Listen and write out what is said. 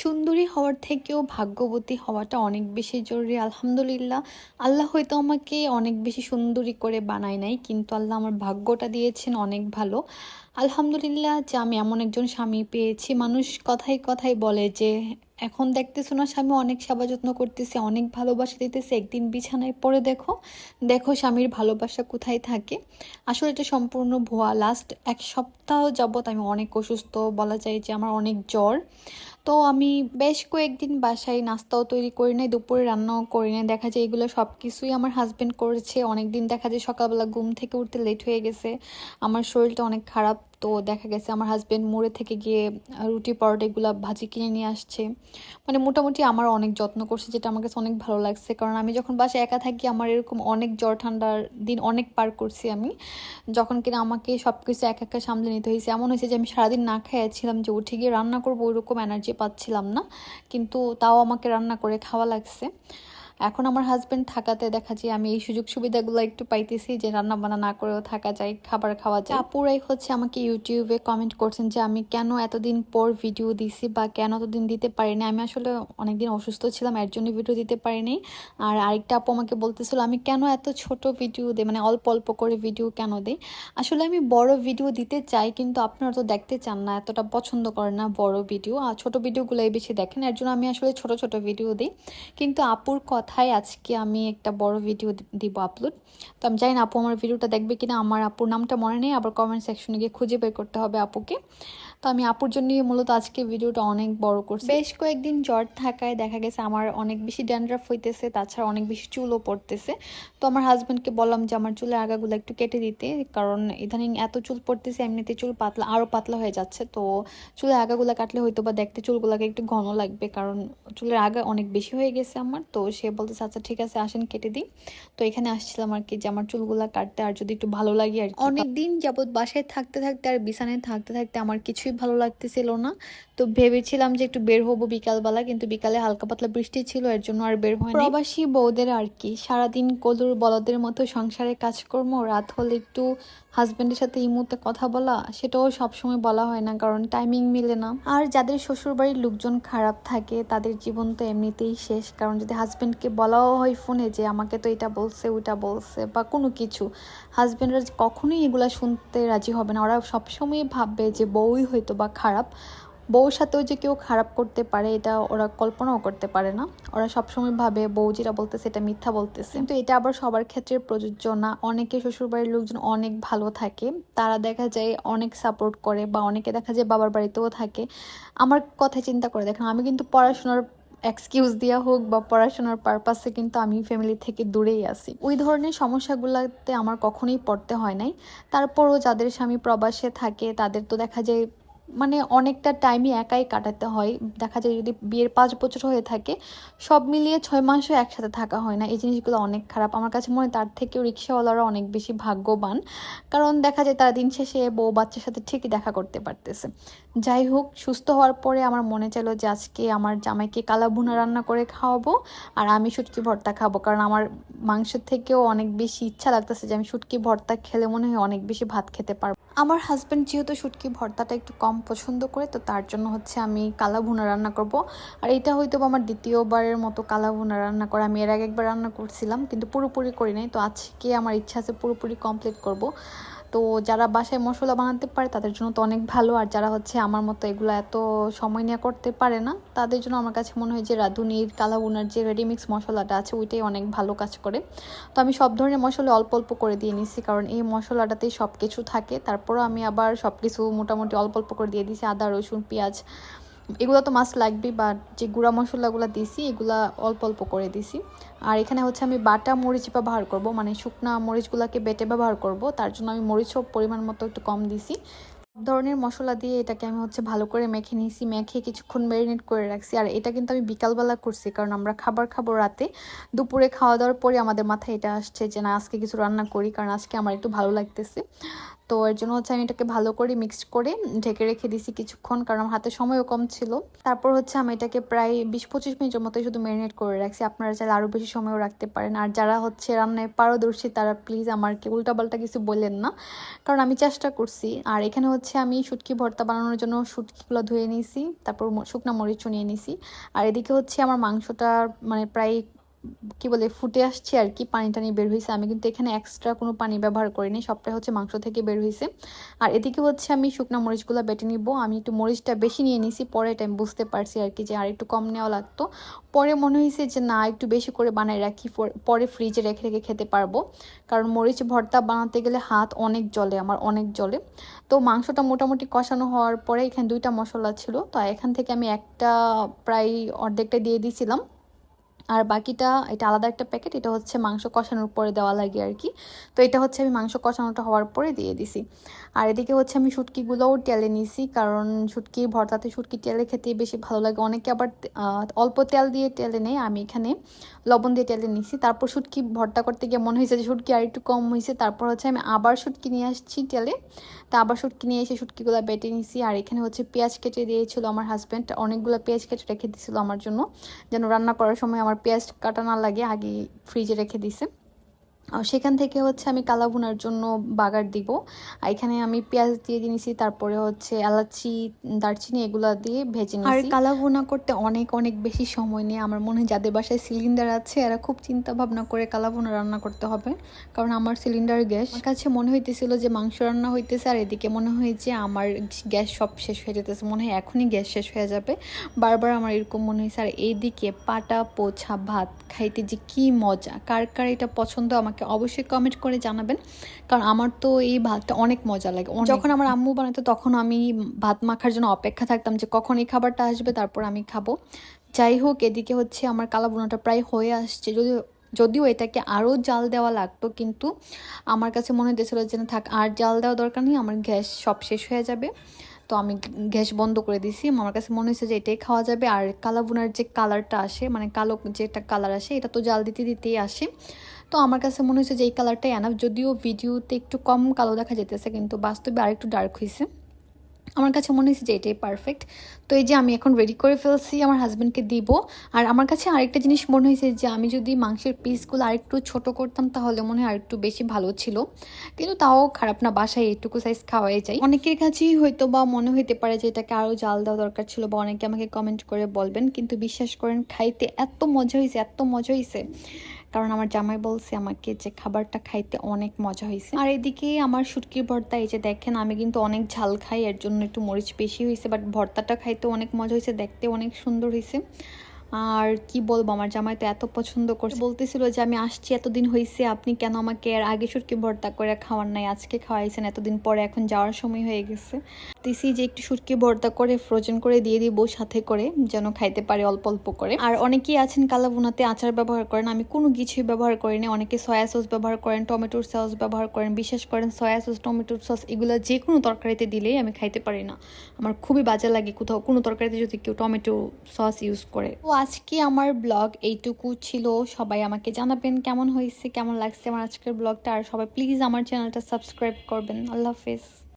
সুন্দরী হওয়ার থেকেও ভাগ্যবতী হওয়াটা অনেক বেশি জরুরি, আলহামদুলিল্লাহ। আল্লাহ হয়তো আমাকে অনেক বেশি সুন্দরী করে বানায় নাই, কিন্তু আল্লাহ আমার ভাগ্যটা দিয়েছেন অনেক ভালো। আলহামদুলিল্লাহ যে আমি এমন একজন স্বামী পেয়েছি। মানুষ কথাই কথাই বলে যে, এখন দেখতেছো না স্বামী, অনেক সেবা যত্ন করতেছে, অনেক ভালোবাসা দিতেছে, একদিন বিছানায় পড়ে দেখো। দেখো স্বামীর ভালোবাসা কোথায় থাকে। আসলে এটা সম্পূর্ণ ভুয়া। লাস্ট এক সপ্তাহ যাবৎ আমি অনেক অসুস্থ, বলা যায় যে আমার অনেক জ্বর। তো আমি বেশ কয়েকদিন বাসায় নাস্তাও তৈরি করি নাই, দুপুরে রান্নাও করি নাই। দেখা যায় এগুলো সব কিছুই আমার হাজব্যান্ড করেছে। অনেক দিন দেখা যায় সকালবেলা ঘুম থেকে উঠতে লেট হয়ে গেছে। আমার শরীরটা অনেক খারাপ। তো দেখা গেছে আমার হাজব্যান্ড মোড়ে থেকে গিয়ে রুটি পরোটা এগুলো ভাজি কিনে নিয়ে আসছে। মানে মোটামুটি আমার অনেক যত্ন করছে, যেটা আমার কাছে অনেক ভালো লাগছে। কারণ আমি যখন বাসায় একা থাকি, আমার এরকম অনেক জ্বর ঠান্ডার দিন অনেক পার করছি আমি। যখন কিনা আমাকে সব কিছু একা একা সামলে নিতে হয়েছে, এমন হয়েছে যে আমি সারাদিন না খেয়েছিলাম যে উঠে গিয়ে রান্না করব ওইরকম এনার্জি পাচ্ছিলাম না। কিন্তু তাও আমাকে রান্না করে খাওয়া লাগছে। এখন আমার হাজব্যান্ড থাকাতে দেখা যায় আমি এই সুযোগ সুবিধাগুলো একটু পাইতেছি যে রান্না বান্না না করেও থাকা যায়, খাবার খাওয়া যায়। আপুরাই হচ্ছে আমাকে ইউটিউবে কমেন্ট করছেন যে আমি কেন এতদিন পর ভিডিও দিছি বা কেন এতদিন দিতে পারিনি? আমি আসলে অনেকদিন অসুস্থ ছিলাম, এর জন্য ভিডিও দিতে পারিনি। আর আরেকটা আপু আমাকে বলতেছিল, আমি কেন এত ছোট ভিডিও দিই মানে অল্প অল্প করে ভিডিও কেন দিই আসলে আমি বড় ভিডিও দিতে চাই, কিন্তু আপনারা তো দেখতে চান না, এতটা পছন্দ করেন না বড় ভিডিও আর ছোট ভিডিওগুলোই বেশি দেখেন, এর জন্য আমি আসলে ছোট ছোট ভিডিও দিই। কিন্তু আপুর কথায় আজকে আমি একটা বড় ভিডিও দিব আপলোড তো আমি জানি না আপু আমার ভিডিওটা দেখবে কিনা, আমার আপুর নামটা মনে নেই, আবার কমেন্ট সেকশনে গিয়ে খুঁজে বের করতে হবে আপুকে। তো আমি আপুর জন্যই মূলত আজকে ভিডিওটা অনেক বড় করছি। বেশ কয়েকদিন জ্বর থাকায় দেখা গেছে আমার অনেক বেশি ড্যান্ড্রাফ হইতেছে তাছাড়া অনেক বেশি চুলও পড়তেছে। তো আমার হাজব্যান্ডকে বললাম যে আমার চুলের আগাগুলো একটু কেটে দিতে কারণ ইদানিং এত চুল পড়তেছে এমনিতে চুল পাতলা আরও পাতলা হয়ে যাচ্ছে। তো চুলের আগাগুলো কাটলে হয়তো বা দেখতে চুলগুলোকে একটু ঘন লাগবে কারণ চুলের আগা অনেক বেশি হয়ে গেছে আমার। তো সে বলতেছে আচ্ছা ঠিক আছে আসেন কেটে দিই। তো এখানে আসছিলাম আর কি যে আমার চুলগুলা কাটতে আর যদি একটু ভালো লাগে আর অনেক দিন যাবৎ বাসায় থাকতে থাকতে আর বিছানায় থাকতে থাকতে আমার কিছুই ভালো লাগতেছিল না। তো ভেবেছিলাম যে একটু বের হব বিকালবেলা, কিন্তু বিকালে হালকা পাতলা বৃষ্টি ছিল, এর জন্য আর বের হয় প্রবাসী বউদের আর কি, সারাদিন কলুর বলদের মতো সংসারে কাজকর্ম, রাত হলে একটু হাজব্যান্ডের সাথে এই মুহূর্তে কথা বলা, সেটাও সবসময় বলা হয় না, কারণ টাইমিং মিলে না। আর যাদের শ্বশুরবাড়ির লোকজন খারাপ থাকে, তাদের জীবন তো এমনিতেই শেষ, কারণ যদি হাজব্যান্ডকে বলাও হয় ফোনে যে, আমাকে তো এটা বলছে, ওইটা বলছে, বা কোনো কিছু হাজব্যান্ডরা কখনোই এগুলা শুনতে রাজি হবে না। ওরা সবসময় ভাববে যে, বউই হয়তো বা খারাপ। বউর সাথেও যে কেউ খারাপ করতে পারে, এটা ওরা কল্পনাও করতে পারে না। ওরা সবসময় ভাবে, বউ যেটা বলতেছে, এটা মিথ্যা বলতেছে। কিন্তু এটা আবার সবার ক্ষেত্রে প্রযোজ্য না। অনেকে শ্বশুরবাড়ির লোকজন অনেক ভালো থাকে। তারা দেখা যায় অনেক সাপোর্ট করে বা অনেকে দেখা যায় বাবার বাড়িতেও থাকে। আমার কথা চিন্তা করে দেখেন, আমি কিন্তু পড়াশোনার এক্সকিউজ দেওয়া হোক বা পড়াশোনার পারপাসে কিন্তু আমি ফ্যামিলি থেকে দূরেই আছি। ওই ধরনের সমস্যাগুলোতে আমার কখনোই পড়তে হয় নাই। তারপরও যাদের স্বামী প্রবাসে থাকে, তাদের তো দেখা যায় মানে অনেকটা টাইমই একাই কাটাতে হয়। দেখা যায় যদি বিয়ের পাঁচ বছর হয়ে থাকে, সব মিলিয়ে ছয় মাসও একসাথে থাকা হয় না। এই জিনিসগুলো অনেক খারাপ। আমার কাছে মনে তার থেকেও রিক্সাওয়ালারা অনেক বেশি ভাগ্যবান। কারণ দেখা যায় তারা দিন শেষে বউ বাচ্চার সাথে ঠিকই দেখা করতে পারতেছে। যাই হোক, সুস্থ হওয়ার পরে আমার মনে চাইলো যে আজকে আমার জামাইকে কালা ভুনা রান্না করে খাওয়াবো আর আমি শুটকি ভর্তা খাব। কারণ আমার মাংসের থেকেও অনেক বেশি ইচ্ছা লাগতেছে যে আমি শুটকি ভর্তা খেলে মনে হয় অনেক বেশি ভাত খেতে পারব। আমার হাজব্যান্ড যেহেতু শুটকি ভর্তাটা একটু কম পছন্দ করে, তো তার জন্য হচ্ছে আমি কালা ভুনা রান্না করব। আর এটা হয়তো আমার দ্বিতীয়বারের মতো কালা ভুনা রান্না করা। আমি এর আগে একবার রান্না করছিলাম, কিন্তু পুরোপুরি করি নাই, তো আজকে আমার ইচ্ছা আছে পুরোপুরি কমপ্লিট করব। তো যারা বাসায় মশলা বানাতে পারে, তাদের জন্য তো অনেক ভালো। আর যারা হচ্ছে আমার মতো এগুলো এত সময় নিয়ে করতে পারে না, তাদের জন্য আমার কাছে মনে হয় যে রাঁধুনির কালাগুনার যে রেডিমিক্স মশলাটা আছে, ওইটাই অনেক ভালো কাজ করে। তো আমি সব ধরনের মশলা অল্প অল্প করে দিয়ে নিচ্ছি কারণ এই মশলাটাতেই সব কিছু থাকে। তারপরও আমি আবার সব কিছু মোটামুটি অল্প অল্প করে দিয়ে দিয়েছি আদা, রসুন, পেঁয়াজ এগুলো তো মাছ লাগবে বা যে গুঁড়া মশলাগুলো দিছি, এগুলা অল্প অল্প করে দিছি। আর এখানে হচ্ছে আমি বাটা মরিচ ব্যবহার করব মানে শুকনা মরিচগুলোকে বেটে ব্যবহার করব, তার জন্য আমি মরিচও পরিমাণ মতো একটু কম দিছি। সব ধরনের মশলা দিয়ে এটাকে আমি হচ্ছে ভালো করে মেখে নিয়েছি মেখে কিছুক্ষণ ম্যারিনেট করে রাখছি। আর এটা কিন্তু আমি বিকালবেলা করছি, কারণ আমরা খাবার খাব রাতে। দুপুরে খাওয়া দাওয়ার পরে আমাদের মাথায় এটা আসছে যে, না, আজকে কিছু রান্না করি, কারণ আজকে আমার একটু ভালো লাগতেছে। তো এর জন্য হচ্ছে আমি এটাকে ভালো করে মিক্সড করে ঢেকে রেখে দিছি কিছুক্ষণ, কারণ হাতে সময়ও কম ছিল। তারপর হচ্ছে আমি এটাকে প্রায় বিশ পঁচিশ মিনিটের মতোই শুধু ম্যারিনেট করে রাখছি। আপনারা চাইলে আরও বেশি সময়ও রাখতে পারেন। আর যারা হচ্ছে রান্নায় পারদর্শী, তারা প্লিজ আমাকে উল্টাপাল্টা কিছু বললেন না। কারণ আমি চেষ্টা করছি। আর এখানে হচ্ছে আমি শুটকি ভর্তা বানানোর জন্য শুটকিগুলো ধুয়ে নিয়েছি। তারপর শুকনো মরিচ নিয়ে নিয়েছি আর এদিকে হচ্ছে আমার মাংসটা মানে প্রায় কি বলে, ফুটে আসছে আর কি, পানি টানি বের হয়েছে আমি কিন্তু এখানে এক্সট্রা কোনো পানি ব্যবহার করিনি, সবটাই হচ্ছে মাংস থেকে বের হয়েছে আর এদিকে হচ্ছে আমি শুকনো মরিচগুলো বেটে নিব। আমি একটু মরিচটা বেশি নিয়ে নিছি, পরে টাইম বুঝতে পারছি আর কি যে আর একটু কম নেওয়া লাগতো। পরে মনে হয়েছে যে না, একটু বেশি করে বানাই রাখি, পরে ফ্রিজে রেখে রেখে খেতে পারব। কারণ মরিচ ভর্তা বানাতে গেলে হাত অনেক জলে আমার অনেক জলে তো মাংসটা মোটামুটি কষানো হওয়ার পরে এখানে দুইটা মশলা ছিল। তো এখান থেকে আমি একটা প্রায় অর্ধেকটা দিয়ে দিয়েছিলাম আর বাকিটা, এটা আলাদা একটা প্যাকেট এটা হচ্ছে মাংস কষানোর পরে দেওয়া লাগে আর কি। তো এটা হচ্ছে আমি মাংস কষানোটা হওয়ার পরে দিয়ে দিছি। আর এদিকে হচ্ছে আমি শুটকিগুলোও টেলে নিছি, কারণ শুটকি, ভর্তাতে শুটকি তেলে খেতে বেশি ভালো লাগে। অনেকে আবার অল্প তেল দিয়ে টেলে নেয়, আমি এখানে লবণ দিয়ে টেলে নিছি। তারপর শুটকি ভর্তা করতে গিয়ে মনে হয়েছে যে শুটকি আর একটু কম হয়েছে তারপর হচ্ছে আমি আবার শুটকি নিয়ে আসছি তেলে। তা আবার শুটকি নিয়ে এসে শুটকিগুলো বেটে নিছি, আর এখানে হচ্ছে পেঁয়াজ কেটে দিয়েছিল আমার হাজব্যান্ড। অনেকগুলো পেঁয়াজ কেটে রেখে দিয়েছিল আমার জন্য, যেন রান্না করার সময় আমার পেঁয়াজ কাটা না লাগে, আগে ফ্রিজে রেখে দিছে। সেখান থেকে হচ্ছে আমি কালা ভুনার জন্য বাগার দিব। এখানে আমি পেঁয়াজ দিয়ে দিয়েছি তারপরে হচ্ছে এলাচি দারচিনি এগুলো দিয়ে ভেজে নিয়েছি আর কালা ভুনা করতে অনেক অনেক বেশি সময় নিয়ে আমার মনে হয় যাদের বাসায় সিলিন্ডার আছে এরা খুব চিন্তা ভাবনা করে কালা ভুনা রান্না করতে হবে। কারণ আমার সিলিন্ডার গ্যাস। কাছে মনে হইতেছিল যে মাংস রান্না হইতেছে আর এদিকে মনে হয় যে আমার গ্যাস সব শেষ হয়ে যেতেছে। মনে হয় এখনই গ্যাস শেষ হয়ে যাবে। বারবার আমার এরকম মনে হয়েছে আর এইদিকে পাটা পোছা ভাত খাইতে যে কি মজা। কার কার এটা পছন্দ আমাকে আমাকে অবশ্যই কমেন্ট করে জানাবেন। কারণ আমার তো এই ভাতটা অনেক মজা লাগে। যখন আমার আম্মু বানাতো তখন আমি ভাত মাখার জন্য অপেক্ষা থাকতাম যে কখন এই খাবারটা আসবে তারপর আমি খাব। যাই হোক এদিকে হচ্ছে আমার কালা বোনাটা প্রায় হয়ে আসছে। যদি যদিও এটাকে আরও জাল দেওয়া লাগতো কিন্তু আমার কাছে মনে হতেছিল যে না থাক আর জাল দেওয়া দরকার নেই আমার গ্যাস সব শেষ হয়ে যাবে। তো আমি গ্যাস বন্ধ করে দিছি। আমার কাছে মনে হয়েছে যে এটাই খাওয়া যাবে। আর কালাবুনার যে কালারটা আসে মানে কালো যে একটা কালার আসে এটা তো জাল দিতে দিতেই আসে। তো আমার কাছে মনে হয়েছে যে এই কালারটাই আনাফ যদিও ভিডিওতে একটু কম কালো দেখা যেতেছে কিন্তু বাস্তবে আরেকটু ডার্ক হয়েছে আমার কাছে মনে হয়েছে যে এটাই পারফেক্ট তো এই যে আমি এখন রেডি করে ফেলছি, আমার হাজব্যান্ডকে দিব। আর আমার কাছে আরেকটা জিনিস মনে হয়েছে যে আমি যদি মাংসের পিসগুলো আরেকটু ছোট করতাম, তাহলে মনে হয় আরেকটু বেশি ভালো ছিল। কিন্তু তাও খারাপ না, বাসায় এইটুকু সাইজ খাওয়াই যায়। অনেকের কাছেই হয়তো বা মনে হইতে পারে যে এটাকে আরও জাল দেওয়া দরকার ছিল বা অনেকে আমাকে কমেন্ট করে বলবেন, কিন্তু বিশ্বাস করেন, খাইতে এত মজা হয়েছে এত মজা হয়েছে কারণ আমার জামাই বলছে আমাকে যে খাবারটা খাইতে অনেক মজা হয়েছে। আর এদিকে আমার শুটকির ভর্তা, এই যে দেখেন, আমি কিন্তু অনেক ঝাল খাই, এর জন্য একটু মরিচ বেশি হয়েছে বাট ভর্তাটা খাইতে অনেক মজা হয়েছে, দেখতে অনেক সুন্দর হয়েছে। আর কি বলব, আমার জামাই তো এত পছন্দ করছে। বলতেছিল যে, আমি আসছি, এতদিন হয়েছে আপনি কেন আমাকে আর আগে সুটকি ভর্তা করে খাওয়ার নাই? আজকে খাওয়াইছেন, এতদিন পরে এখন যাওয়ার সময় হয়ে গেছে। দিছি যে, একটু সুটকি ভর্তা করে ফ্রোজেন করে দিয়ে দিব, সাথে করে, যেন খাইতে পারে অল্প অল্প করে। আর অনেকেই আছেন কালাভুনাতে আচার ব্যবহার করেন, আমি কোনো কিছুই ব্যবহার করিনি অনেকে সয়া সস ব্যবহার করেন টমেটোর সস ব্যবহার করেন, বিশেষ করেন সয়া সস টমেটোর সস এগুলো যে কোনো তরকারিতে দিলেই আমি খাইতে পারি না। আমার খুবই বাজে লাগে কোথাও, কোনো তরকারিতে যদি কেউ টমেটো সস ইউজ করে। আজকে আমার ব্লগ এইটুকু ছিল। সবাই আমাকে জানাবেন কেমন হয়েছে, কেমন লাগছে আমার আজকের ব্লগটা। আর সবাই প্লিজ আমার চ্যানেলটা সাবস্ক্রাইব করবেন। আল্লাহ হাফেজ।